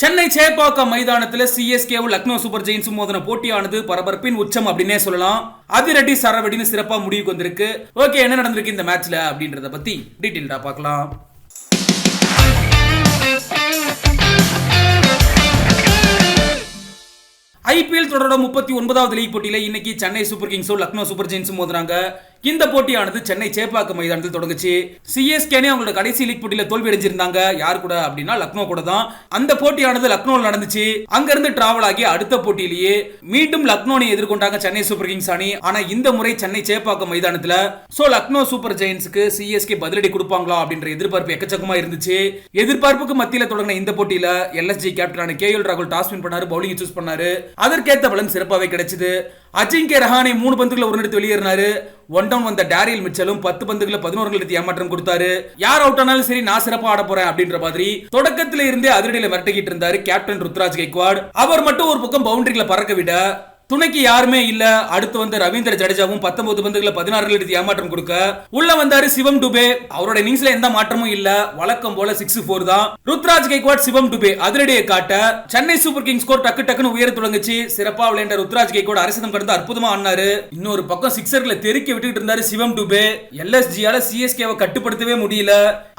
சென்னை சேப்பாக்கம் மைதானத்தில் சிஎஸ்கேவும் Lucknow super Jains மோதின போட்டியானது பரபரப்பின் உச்சம் அப்படின்னே சொல்லலாம். அதிரடி சரவடின்னு சிறப்பா முடிவுக்கு வந்திருக்கு. ஓகே என்ன நடந்திருக்கு இந்த மேட்ச்ல அப்படின்றத பத்தி டீட்டெயில்டா பார்க்கலாம். ஐபிஎல் தொடரோட முப்பத்தி ஒன்பதாவது லீக் போட்டியில இன்னைக்கு சென்னை சூப்பர் கிங்ஸும் லக்னோ சூப்பர் ஜெயின்ஸும் மோதுறாங்க. இந்த போட்டியானது சென்னை சேப்பாக்கு மைதானத்தில் தொடங்குச்சு. சிஎஸ்கேனே அவங்களோட கடைசி லீக் போட்டியில தோல்வி அடைஞ்சிருந்தாங்க. யார் கூட அப்படின்னா லக்னோ கூட தான். அந்த போட்டியானது லக்னோவில் நடந்துச்சு. அங்கிருந்து டிராவல் ஆகி அடுத்த போட்டியிலேயே மீண்டும் லக்னோனை எதிர்கொண்டாங்க சென்னை சூப்பர் கிங்ஸ் அணி. ஆனா இந்த முறை சென்னை சேப்பாக்கம் மைதானத்துல. சோ லக்னோ சூப்பர் ஜெயின்ஸுக்கு சிஎஸ்கே பதிலடி கொடுப்பாங்களா அப்படின்ற எதிர்பார்ப்பு எக்கச்சக்கமா இருந்துச்சு. எதிர்பார்ப்புக்கு மத்தியில தொடங்கின இந்த போட்டியில எல்எஸ்ஜி கேப்டனான கே எல் ராகுல் டாஸ் வின் பண்ணாரு. பவுலிங் சூஸ் பண்ணாரு. அதற்கேத்த பலன் சிறப்பாகவே கிடைச்சது. அஜிங்கே ரஹானே மூணு பந்துகளை ஒரு எடுத்து வெளியேறினாரு. ஒன் டவுன் வந்த டேரியல் மிச்சலும் பத்து பந்துகளை பதினோரு எடுத்து ஏமாற்றம் கொடுத்தாரு. யார் அவுட் ஆனாலும் சரி நான் சிறப்பா ஆட போறேன் அப்படின்ற மாதிரி தொடக்கத்துல இருந்தே அதிரடியில மிரட்டிக்கிட்டு இருந்தாரு கேப்டன் ருத்ராஜ் கெக்வாட் அவர் மட்டும் ஒரு பக்கம் பவுண்டரிகளை பறக்க விட துணைக்கு யாருமே இல்ல. அடுத்து வந்து ரவீந்திர ஜடேஜாவும் பத்தொன்பது பந்துகளை பதினாறு எடுத்து ஏமாற்றம் கொடுக்க. உள்ள வந்தாரு சிவம் டுபே. அவரோட இன்னிங்ஸ்ல எந்த மாற்றமும் இல்ல. வழக்கம் போல சிக்ஸ் போர் தான். ருத்ராஜ் கைக்வாட் சிவம் டுபே அதிரடியை காட்ட. சென்னை சூப்பர் கிங்ஸ் ஸ்கோர் டக்கு டக்குன்னு உயர தொடங்குச்சு. சிறப்பா விளையாண்ட ருத்ராஜ் கைக்வாட் அரசிதம் கடந்து அற்புதமா ஆனாரு இன்னொரு பக்கம் சிக்ஸர்களை தெருக்கி விட்டுட்டு இருந்தாரு சிவம் டுபே. எல்எஸ்ஜியால சிஎஸ்கேவை கட்டுப்படுத்தவே முடியல.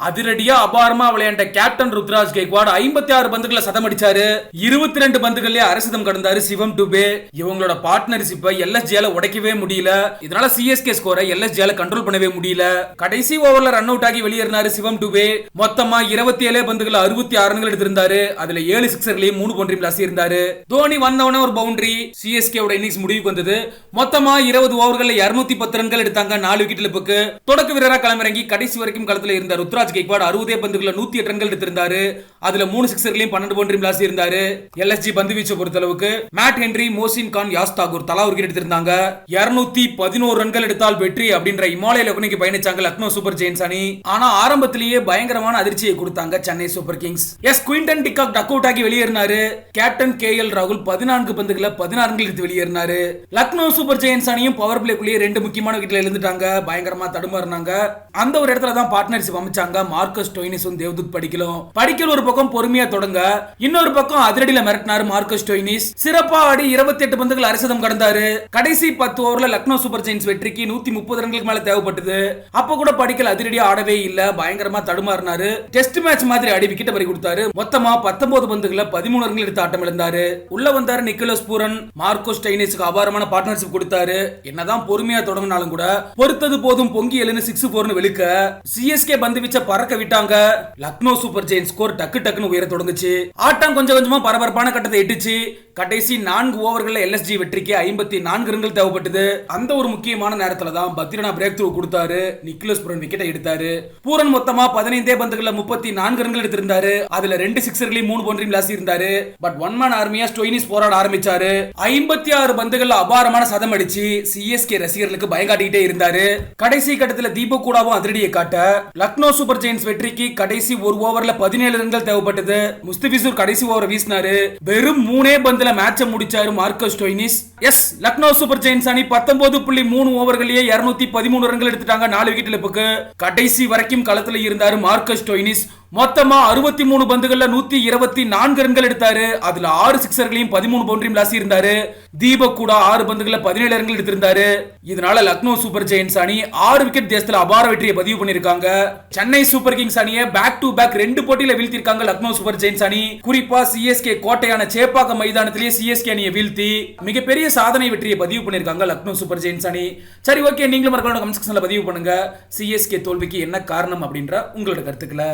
அதிரடியா அபாரமா விளையாண்ட கேப்டன் ருத்ராஜ் கைக்வாட் ஐம்பத்தி ஆறு பந்துகளை சதம் அடிச்சாரு. இருபத்தி ரெண்டு பந்துகள்லயே அரசிதம் கடந்தாரு சிவம் டுபே. இவங்க அவங்களோட பார்ட்னர்ஷிப்பை எல்எஸ்ஜேல உடைக்கவே முடியல. இதனால சிஎஸ்கே ஸ்கோரை எல்எஸ்ஜேல கண்ட்ரோல் பண்ணவே முடியல. கடைசி ஓவர்ல ரன் அவுட் ஆகி வெளியேறினாரு சிவம் டுபே. மொத்தமா இருபத்தி ஏழு பந்துகள் அறுபத்தி ஆறு ரன்கள் எடுத்திருந்தாரு. அதுல ஏழு சிக்ஸர்லயும் மூணு பவுண்டரி பிளாஸ் இருந்தாரு. தோனி வந்தவன ஒரு பவுண்டரி சிஎஸ்கே இன்னிங்ஸ் முடிவுக்கு வந்தது. மொத்தமா இருபது ஓவர்கள்ல இருநூத்தி பத்து ரன்கள் எடுத்தாங்க நாலு விக்கெட் இழப்புக்கு. தொடக்க வீரரா களமிறங்கி கடைசி வரைக்கும் களத்துல இருந்த ருத்ராஜ் கேக்வாட். அறுபதே பந்துகளை நூத்தி எட்டு ரன்கள் எடுத்திருந்தாரு. அதுல மூணு சிக்ஸர்லயும் பன்னெண்டு பவுண்டரி பிளாஸ் இருந்தாரு. எல்எஸ்ஜி பந்து வீச்சை பொறுத்தளவுக்கு. மேட் ஹென்ரி மோசின் கான் யாஸ் தாகூர் தலா ஒரு விக்கெட் எடுத்திருந்தாங்க. இருநூத்தி பதினோரு ரன்கள் எடுத்தால் வெற்றி அப்படின்ற இமாலய லெவனுக்கு பயணிச்சாங்க லக்னோ சூப்பர் ஜெயின்ஸ் அணி. ஆனா ஆரம்பத்திலேயே பயங்கரமான அதிர்ச்சியை கொடுத்தாங்க Chennai super Kings. S Quinton de Kock duck out ஆகி வெளியேறினாரு. கேப்டன் கே எல் ராகுல் பதினான்கு பந்துகளை பதினாறு ரன்கள் எடுத்து வெளியேறினாரு. லக்னோ சூப்பர் ஜெயின்ஸ் அணியும் பவர் பிளேக்குள்ளேயே ரெண்டு முக்கியமான விக்கெட்ல எழுந்துட்டாங்க. பயங்கரமா தடுமாறினாங்க. அந்த ஒரு இடத்துல தான் பார்ட்னர்ஷிப் அமைச்சாங்க மார்க்கஸ் டொயினிஸும் தேவ்துத் படிக்கலாம். படிக்கல் ஒரு பக்கம் பொறுமையா தொடங்க இன்னொரு பக்கம் அதிரடியில மிரட்டினார் மார்க்கஸ் டொயினிஸ். சிறப்பா ஆடி இருபத்தி எட்டு பந்துகள் அரசதம் கடந்தாரு. கடைசி பத்து ஓவர்ல லக்னோ சூப்பர் ஜெயின்ஸ் வெற்றிக்கு நூத்தி முப்பது ரன்களுக்கு மேல தேவைப்பட்டது. அப்ப கூட படிக்கல் அதிரடியா ஆடவே இல்ல பயங்கரமா தடுமாறினாரு. டெஸ்ட் மேட்ச் மாதிரி அடி விக்கெட் பறி கொடுத்தாரு. மொத்தமா பத்தொன்பது பந்துகளை பதிமூணு ரன்கள் எடுத்து ஆட்டம் இழந்தாரு. உள்ள வந்தாரு நிக்கோலஸ் பூரன். மார்க்கோ ஸ்டைனிஸ்க்கு அபாரமான பார்ட்னர்ஷிப் கொடுத்தாரு. என்னதான் பொறுமையா தொடங்கினாலும் கூட பொறுத்தது போதும் பொங்கி எழுந்து சிக்ஸ் போர்னு வெளுக்க சிஎஸ்கே பந்து வீச்ச பறக்க விட்டாங்க. லக்னோ சூப்பர் ஜெயின் ஸ்கோர் டக்கு டக்குன்னு உயர தொடங்குச்சு. ஆட்டம் கொஞ்சம் கொஞ்சமா பரபரப்பான கட்டத்தை எட்டுச்சு. கடைசி நான்கு ஓவர்கள் ஓவர்கள்ல எல்ஜி வெற்றிக்கு ஐம்பத்தி நான்கு ரன்கள் தேவைப்பட்டது. அந்த ஒரு முக்கியமான நேரத்துல தான் பத்ரினா பிரேக் த்ரூ கொடுத்தாரு. நிக்கோலஸ் புரன் விக்கெட்டை எடுத்தாரு. பூரன் மொத்தமா பதினைந்தே பந்துகள்ல முப்பத்தி நான்கு ரன்கள் எடுத்திருந்தாரு. அதுல ரெண்டு சிக்ஸர்களையும் மூணு பவுண்டரியும் லாசி இருந்தாரு பட் ஒன் மேன் ஆர்மியா ஸ்டோயினிஸ் போராட ஆரம்பிச்சாரு. ஐம்பத்தி ஆறு பந்துகள்ல அபாரமான சதம் அடிச்சு சிஎஸ்கே ரசிகர்களுக்கு பயங்காட்டிக்கிட்டே இருந்தாரு. கடைசி கட்டத்துல தீபக் கூடாவும் அதிரடியை காட்ட லக்னோ சூப்பர் ஜெயின்ஸ் வெற்றிக்கு கடைசி ஒரு ஓவர்ல பதினேழு ரன்கள் தேவைப்பட்டது. முஸ்திபிசூர் கடைசி ஓவர் வீசினாரு. வெறும் மூணே பந்துல மேட்சை முடிச்சாரு மார்க்கஸ் டொய்னிஸ் எஸ் லக்னோ சூப்பர் ஜெயின்ஸ் அணி பத்தொன்பது புள்ளி மூணு ஓவர்களையே இருநூத்தி பதிமூணு ரன்கள் எடுத்துட்டாங்க. நாலு விக்கெட் இழப்புக்கு. கடைசி வரைக்கும் களத்தில் இருந்தார் மார்க்கஸ் டொயினிஸ். மொத்தமா அறுபத்தி மூணு பந்துகள்ல நூத்தி இருபத்தி நான்கு ரன்கள் எடுத்தாரு. அதுல ஆறு சிக்ஸர்களையும் பதிமூணு பவுண்டரியும் லாசி இருந்தாரு தீபக் கூட ஆறு பந்துகள்ல பதினேழு ரன்கள் எடுத்திருந்தாரு. இதனால லக்னோ சூப்பர் ஜெயின்ஸ் அணி ஆறு விக்கெட் தேசத்துல அபார வெற்றியை பதிவு பண்ணிருக்காங்க சென்னை சூப்பர் கிங்ஸ் அணியை பேக் டு பேக் ரெண்டு போட்டியில வீழ்த்திருக்காங்க லக்னோ சூப்பர் ஜெயின்ஸ் அணி. குறிப்பா சிஎஸ்கே கோட்டையான சேப்பாக்கம் மைதானத்திலேயே சிஎஸ்கே அணியை வீழ்த்தி மிகப்பெரிய சாதனை வெற்றியை பதிவு பண்ணிருக்காங்க லக்னோ சூப்பர் ஜெயின்ஸ் அணி. சரி ஓகே நீங்களும் மறக்காம கமெண்ட் செக்ஷன்ல பதிவு பண்ணுங்க. சிஎஸ்கே தோல்விக்கு என்ன காரணம் அப்படின்ற உங்களோட கருத்துக்களை.